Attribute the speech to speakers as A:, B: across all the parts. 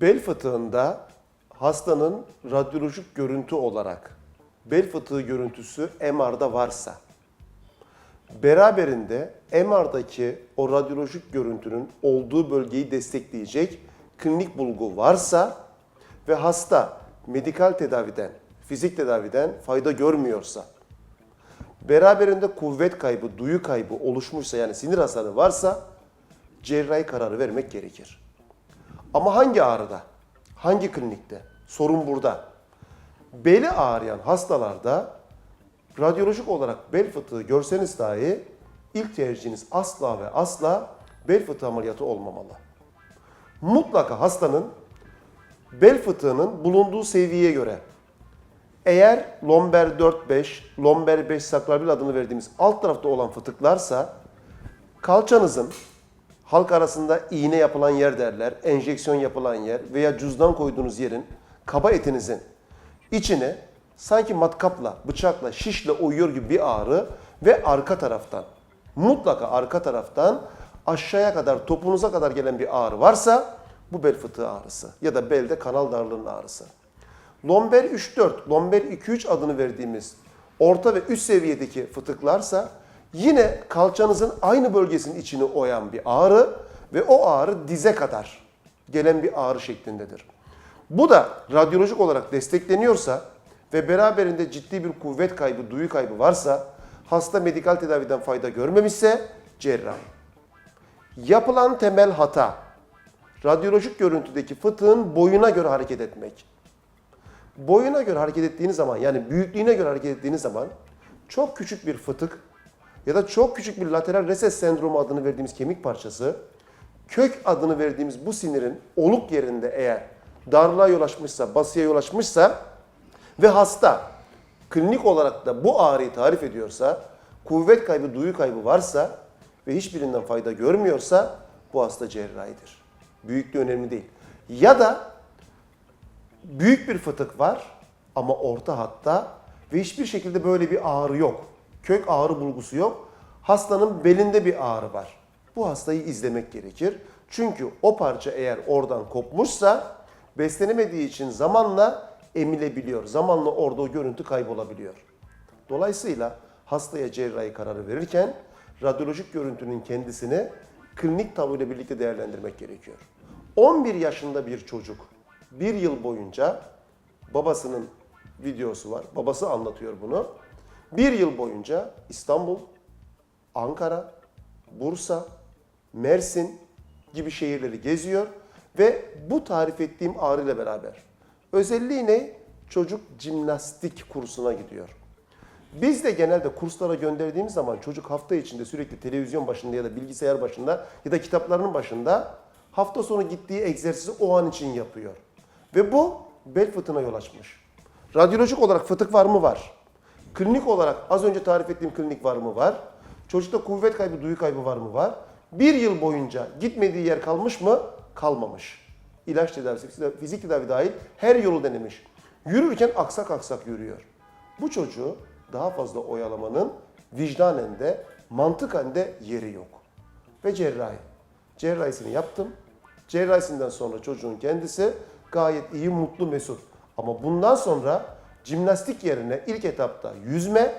A: Bel fıtığında hastanın radyolojik görüntü olarak bel fıtığı görüntüsü MR'da varsa beraberinde MR'daki o radyolojik görüntünün olduğu bölgeyi destekleyecek klinik bulgu varsa ve hasta medikal tedaviden, fizik tedaviden fayda görmüyorsa, beraberinde kuvvet kaybı, duyu kaybı oluşmuşsa yani sinir hasarı varsa cerrahi kararı vermek gerekir. Ama hangi ağrıda? Hangi klinikte? Sorun burada. Beli ağrıyan hastalarda radyolojik olarak bel fıtığı görseniz dahi ilk tercihiniz asla ve asla bel fıtığı ameliyatı olmamalı. Mutlaka hastanın bel fıtığının bulunduğu seviyeye göre eğer lomber 4-5, lomber 5 sakrabil adını verdiğimiz alt tarafta olan fıtıklarsa kalçanızın halk arasında iğne yapılan yer derler, enjeksiyon yapılan yer veya cüzdan koyduğunuz yerin kaba etinizin içine sanki matkapla, bıçakla, şişle oyuyor gibi bir ağrı ve arka taraftan mutlaka arka taraftan aşağıya kadar topunuza kadar gelen bir ağrı varsa bu bel fıtığı ağrısı ya da belde kanal darlığının ağrısı. Lomber 3-4, lomber 2-3 adını verdiğimiz orta ve üst seviyedeki fıtıklarsa yine kalçanızın aynı bölgesinin içini oyan bir ağrı ve o ağrı dize kadar gelen bir ağrı şeklindedir. Bu da radyolojik olarak destekleniyorsa ve beraberinde ciddi bir kuvvet kaybı, duyu kaybı varsa, hasta medikal tedaviden fayda görmemişse cerrahi. Yapılan temel hata, radyolojik görüntüdeki fıtığın boyuna göre hareket etmek. Boyuna göre hareket ettiğiniz zaman yani büyüklüğüne göre hareket ettiğiniz zaman çok küçük bir fıtık ya da çok küçük bir lateral reses sendromu adını verdiğimiz kemik parçası kök adını verdiğimiz bu sinirin oluk yerinde eğer darlığa yol açmışsa, basıya yol açmışsa ve hasta klinik olarak da bu ağrıyı tarif ediyorsa, kuvvet kaybı, duyu kaybı varsa ve hiçbirinden fayda görmüyorsa bu hasta cerrahidir. Büyüklüğü önemli değil. Ya da büyük bir fıtık var ama orta hatta ve hiçbir şekilde böyle bir ağrı yok. Kök ağrı bulgusu yok. Hastanın belinde bir ağrı var. Bu hastayı izlemek gerekir. Çünkü o parça eğer oradan kopmuşsa beslenemediği için zamanla emilebiliyor. Zamanla orada o görüntü kaybolabiliyor. Dolayısıyla hastaya cerrahi kararı verirken radyolojik görüntünün kendisini klinik tabluyla birlikte değerlendirmek gerekiyor. 11 yaşında bir çocuk bir yıl boyunca babasının videosu var. Babası anlatıyor bunu. Bir yıl boyunca İstanbul, Ankara, Bursa, Mersin gibi şehirleri geziyor ve bu tarif ettiğim ağrı ile beraber. Özelliği ne? Çocuk jimnastik kursuna gidiyor. Biz de genelde kurslara gönderdiğimiz zaman çocuk hafta içinde sürekli televizyon başında ya da bilgisayar başında ya da kitaplarının başında hafta sonu gittiği egzersizi o an için yapıyor. Ve bu bel fıtığına yol açmış. Radyolojik olarak fıtık var mı? Var. Klinik olarak az önce tarif ettiğim klinik var mı? Var. Çocukta kuvvet kaybı, duyu kaybı var mı? Var. Bir yıl boyunca gitmediği yer kalmış mı? Kalmamış. İlaç tedavisi, fizik tedavi dahil her yolu denemiş. Yürürken aksak aksak yürüyor. Bu çocuğu daha fazla oyalamanın vicdanen de mantıken de yeri yok. Ve cerrahi. Cerrahisini yaptım. Cerrahisinden sonra çocuğun kendisi gayet iyi, mutlu, mesut. Ama bundan sonra jimnastik yerine ilk etapta yüzme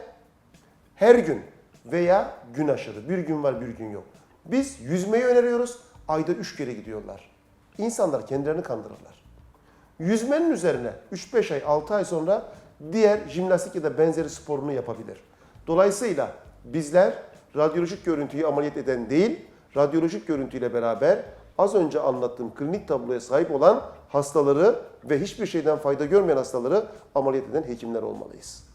A: her gün veya gün aşırı. Bir gün var bir gün yok. Biz yüzmeyi öneriyoruz. Ayda 3 kere gidiyorlar. İnsanlar kendilerini kandırırlar. Yüzmenin üzerine 3-5 ay, 6 ay sonra diğer jimnastik ya da benzeri sporunu yapabilir. Dolayısıyla bizler radyolojik görüntüyü ameliyat eden değil, radyolojik görüntüyle beraber az önce anlattığım klinik tabloya sahip olan hastaları ve hiçbir şeyden fayda görmeyen hastaları ameliyat eden hekimler olmalıyız.